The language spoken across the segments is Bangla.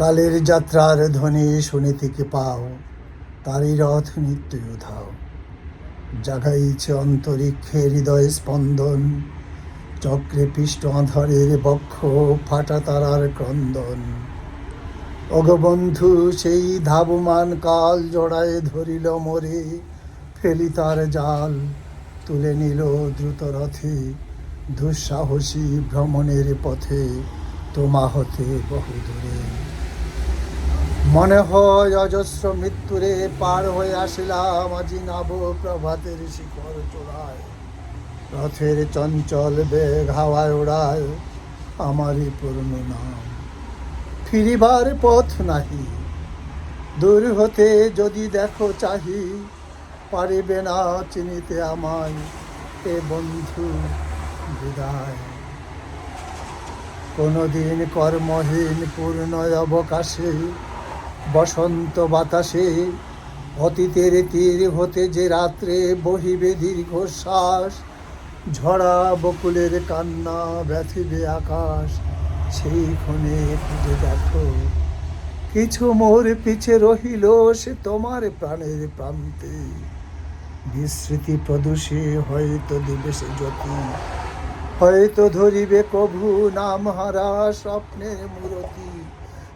কালের যাত্রার ধ্বনি শুনে থেকে পাও, তারই রথ নিত্য উধাও জাগাইছে অন্তরিক্ষে হৃদয় স্পন্দন চক্রে পিষ্ট আধারের বক্ষ, ফাটা তারার ক্রন্দন। অগবন্ধু সেই ধাবমান কাল জড়ায় ধরিল মরে, ফেলি তার জাল, তুলে নিল দ্রুত রথে। দুঃসাহসী ভ্রমণের পথে তোমা হতে বহু দূরে মনে হয় অজস্র মৃত্যুরে পার হয়ে আসিলাম আজি নব প্রভাতের শিখর চোড়ায়। রথের চঞ্চল বেগ হাওয়ায় ওড়ায় আমারই পূর্ণ নাম। ফিরিবার পথ নাহি। দূর হতে যদি দেখো চাহি, পারিবে না চিনিতে আমায় এ বন্ধু বিদায়। কোনোদিন কর্মহীন পূর্ণ অবকাশে বসন্ত বাতাসে অতীতের তীর হতে যে রাত্রে বহিবে দীর্ঘশ্বাস, ঝরা বকুলের কান্না ব্যথিবে আকাশ, সেই ক্ষণে খুঁজে দেখো। কিছু মোর পিছে রহিল সে তোমার প্রাণের প্রান্তে। বিস্মৃতি প্রদূষে হয়তো দিবে সে জ্যোতি, হয়তো ধরিবে কভু নাম হারা স্বপ্নের মূরতি।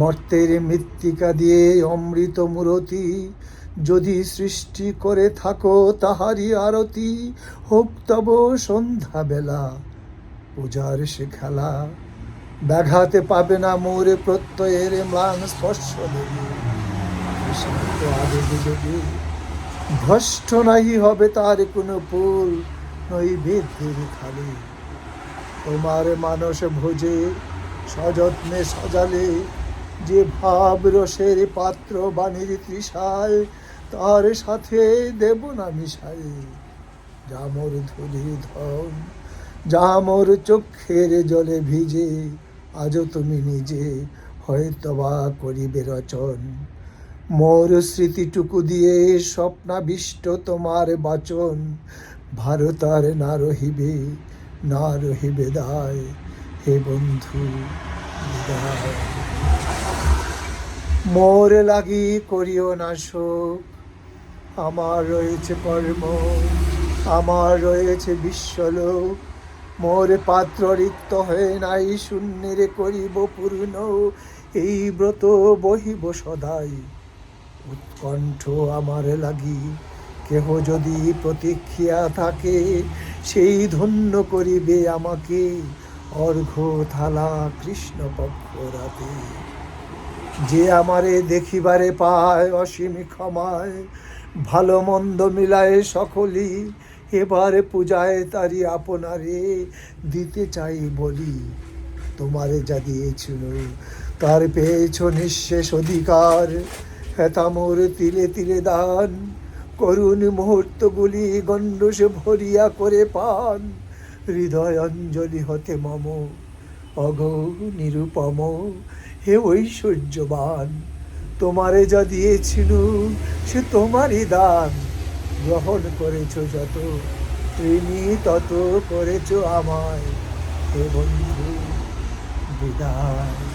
মর্তের মৃত্তিকা দিয়ে অমৃত মূরতি। যদি সৃষ্টি করে থাকো তাহারই আরতি, হোক তব সন্ধ্যা বেলা পূজার সে খেলা। ব্যাঘাতে পাবে না মোর প্রত্যয়ের ম্লান স্পর্শ দেবে। যদি ভ্রষ্ট হবে তার কোনো ফুল নৈবেদ্যের থালি তোমার মানস ভোজে, সযত্নে সাজালে যে ভাব রসের পাত্র বাণীর তৃষায়, তার সাথে দেব না মিশাই। যামর ধুলি ধন যামর চক্ষের জলে ভিজে, আজও তুমি নিজে হয়তো বা করিবে রচন। মোর স্মৃতিটুকু দিয়ে স্বপ্নাবিষ্ট তোমার বাচন, ভারতার না রহিবে না রহিবে দায়। হে বন্ধু, বিদায়। মোর লাগি করিও না শোক আমার রয়েছে কর্ম, আমার রয়েছে বিশ্বলোক। মোর পাত্র রিক্ত হয়ে নাই শূন্যের করিব পূর্ণ। এই ব্রত বহিব সদাই। উৎকণ্ঠ আমার লাগি, কেহ যদি প্রতীক্ষিয়া থাকে, সেই ধন্য করিবে আমাকে। অর্ঘ থালা কৃষ্ণ পক্ষ রাতে। যে আমারে দেখিবারে পায় অসীম ক্ষমায়, ভালো মন্দ মিলায় সকলই, এবারে পূজায় তারি আপনারে দিতে চাই বলি। তোমারে যা দিয়েছিল, তার পেয়েছ নিঃশেষ অধিকার। হেতামোর তিলে তিলে দান, করুণ মুহূর্তগুলি গণ্ডস ভরিয়া করে পান। হৃদয় অঞ্জলি হতে মম, অগ নিরুপম হে ঐশ্বর্যবান, তোমারে যা দিয়েছিল, সে তোমারই দান। গ্রহণ করেছ যত, তুমি তত করেছ আমায়। হে বন্ধু, বিদায়।